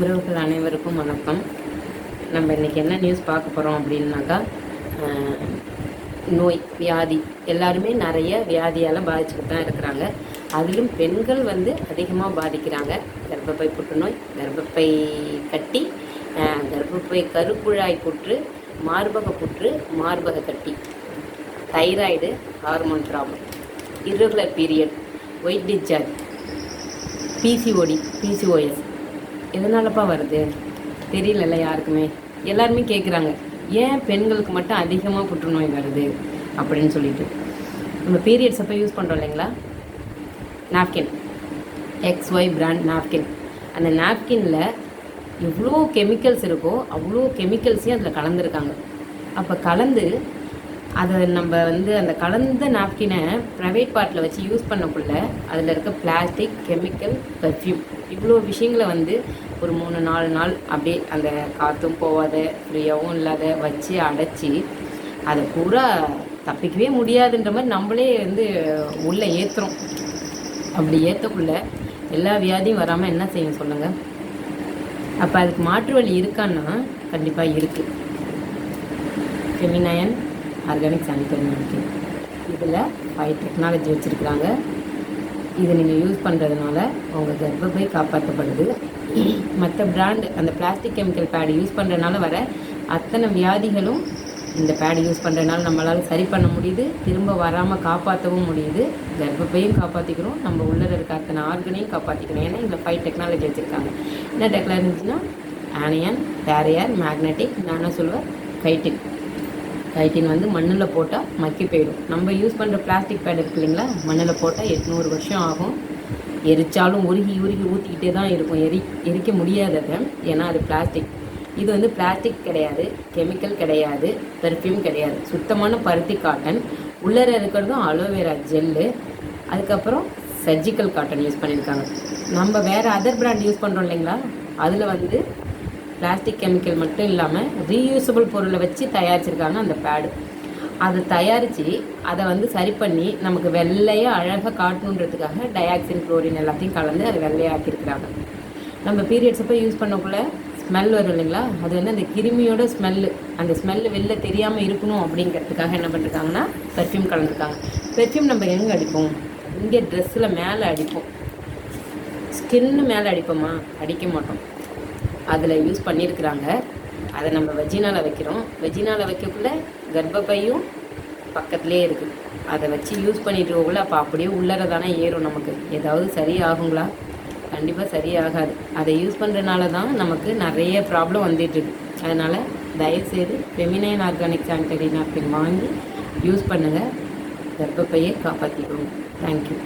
உறவுகள் அனைவருக்கும் வணக்கம். நம்ம இன்றைக்கி என்ன நியூஸ் பார்க்க போகிறோம் அப்படின்னாக்கா நோய் வியாதி எல்லாருமே நிறைய வியாதியால் பாதிச்சுக்கிட்டு தான் இருக்கிறாங்க. அதிலும் பெண்கள் வந்து அதிகமாக பாதிக்கிறாங்க. கர்ப்பப்பை புற்றுநோய் கர்ப்பப்பை கட்டி கர்ப்பப்பை கருக்குழாய் புற்று மார்பக புற்று மார்பக கட்டி thyroid hormone problem irregular period white discharge PCOD PCOS எதனாலப்பா வருது? தெரியலல்ல யாருக்குமே. எல்லாருமே கேட்குறாங்க ஏன் பெண்களுக்கு மட்டும் அதிகமாக புற்றுநோய் வருது? அப்படின்னு சொல்லிட்டு. நம்ம பீரியட்ஸ் அப்போ யூஸ் பண்ணுறோம் இல்லைங்களா? Napkin X Y brand napkin அந்த நாப்கினில் எவ்வளோ கெமிக்கல்ஸ் இருக்கோ அவ்வளோ கெமிக்கல்ஸையும் அதில் கலந்துருக்காங்க. அப்போ கலந்து அதை நம்ம வந்து அந்த கலந்த நாப்கினை ப்ரைவேட் பார்ட்டில் வச்சு யூஸ் பண்ணக்குள்ள அதில் இருக்க பிளாஸ்டிக் கெமிக்கல் பெர்ஃப்யூம் இவ்வளோ விஷயங்களை வந்து ஒரு மூணு நாலு நாள் அப்படியே அந்த காற்றும் போகாத ஃப்ரீயாகவும் இல்லாத வச்சு அடைச்சி அதை பூரா தப்பிக்கவே முடியாதுன்ற மாதிரி நம்மளே வந்து உள்ளே ஏற்றுறோம் அப்படி ஏற்றக்குள்ள எல்லா வியாதியும் வராமல் என்ன செய்யும் சொல்லுங்கள் அப்போ அதுக்கு மாற்று வழி இருக்கான்னா கண்டிப்பாக இருக்குது செமிநாயன் ஆர்கானிக் சானிட்டரி நாப்கின் இதில் ஃபைவ் டெக்னாலஜி வச்சுருக்குறாங்க. இதை நீங்கள் யூஸ் பண்ணுறதுனால உங்கள் கர்ப்பப்பை காப்பாற்றப்படுது. மற்ற பிராண்ட் அந்த பிளாஸ்டிக் கெமிக்கல் பேடு யூஸ் பண்ணுறதுனால வர அத்தனை வியாதிகளும் இந்த பேடு யூஸ் பண்ணுறதுனால நம்மளால் சரி பண்ண முடியுது. திரும்ப வராமல் காப்பாற்றவும் முடியுது. கர்ப்பப்பையும் காப்பாற்றிக்கிறோம் நம்ம உள்ளே இருக்க அத்தனை ஆர்கனையும் காப்பாற்றிக்கிறோம் ஏன்னா இதில் ஃபைவ் டெக்னாலஜி வச்சுருக்காங்க. என்ன டெக்னாலஜினா ஆனியன் பேரியர் மேக்னெட்டிக் நானோ சொல்லுவேன் கைட்டின் கைட்டின் வந்து மண்ணில் போட்டால் மக்கி போயிடும். நம்ம யூஸ் பண்ணுற பிளாஸ்டிக் பேட் இருக்கு இல்லைங்களா? மண்ணில் போட்டால் எட்நூறு வருஷம் ஆகும். எரிச்சாலும் உருகி உருகி ஊற்றிக்கிட்டே தான் இருக்கும். எரி எரிக்க முடியாது அதை. ஏன்னா அது பிளாஸ்டிக் இது வந்து பிளாஸ்டிக் கிடையாது. கெமிக்கல் கிடையாது. பெர்ஃப்யூம் கிடையாது. சுத்தமான பருத்தி காட்டன் உள்ளே இருக்கிறதும் அலோவேரா ஜெல்லு அதுக்கப்புறம் சர்ஜிக்கல் காட்டன் யூஸ் பண்ணியிருக்காங்க. நம்ம வேறு அதர் பிராண்ட் யூஸ் பண்ணுறோம் இல்லைங்களா? அதில் வந்து பிளாஸ்டிக் கெமிக்கல் மட்டும் இல்லாமல் ரீயூசபிள் பொருளை வச்சு தயாரிச்சிருக்காங்க அந்த பேடு அதை தயாரித்து அதை வந்து சரி பண்ணி நமக்கு வெள்ளையாக அழகாக காட்டணுன்றதுக்காக டயாக்சின் குளோரின் எல்லாத்தையும் கலந்து அதை வெள்ளையாக்கியிருக்கிறாங்க. நம்ம பீரியட்ஸ் அப்போ யூஸ் பண்ணக்குள்ள? ஸ்மெல் வரும் இல்லைங்களா? அது வந்து அந்த கிருமியோட ஸ்மெல்லு அந்த ஸ்மெல்லு வெளில தெரியாமல் இருக்கணும் அப்படிங்கிறதுக்காக என்ன பண்ணிருக்காங்கன்னா பெர்ஃப்யூம் கலந்துருக்காங்க. பெர்ஃப்யூம் நம்ம எங்கே அடிப்போம்? இங்கே ட்ரெஸ்ஸில் மேலே அடிப்போம். ஸ்கின்னு மேலே அடிப்போமா? அடிக்க மாட்டோம். அதில் யூஸ் பண்ணியிருக்கிறாங்க அதை நம்ம வெஜினால வைக்கிறோம். வெஜினால வைக்கக்குள்ள கர்ப்பப்பையும் பக்கத்துலேயே இருக்குது அதை வச்சு யூஸ் பண்ணிட்டு போகல அப்போ அப்படியே உள்ளர தானே ஏறும் நமக்கு. ஏதாவது சரி ஆகுங்களா கண்டிப்பாக சரியாகாது. அதை யூஸ் பண்ணுறதுனால தான் நமக்கு நிறைய ப்ராப்ளம் வந்துட்டுருக்கு. அதனால் தயவுசெய்து ஃபெமினைன் ஆர்கானிக் சானிட்டரி நாப்கின் வாங்கி யூஸ் பண்ணுங்கள் கர்ப்பப்பையை காப்பாற்றிக்கணும் தேங்க்யூ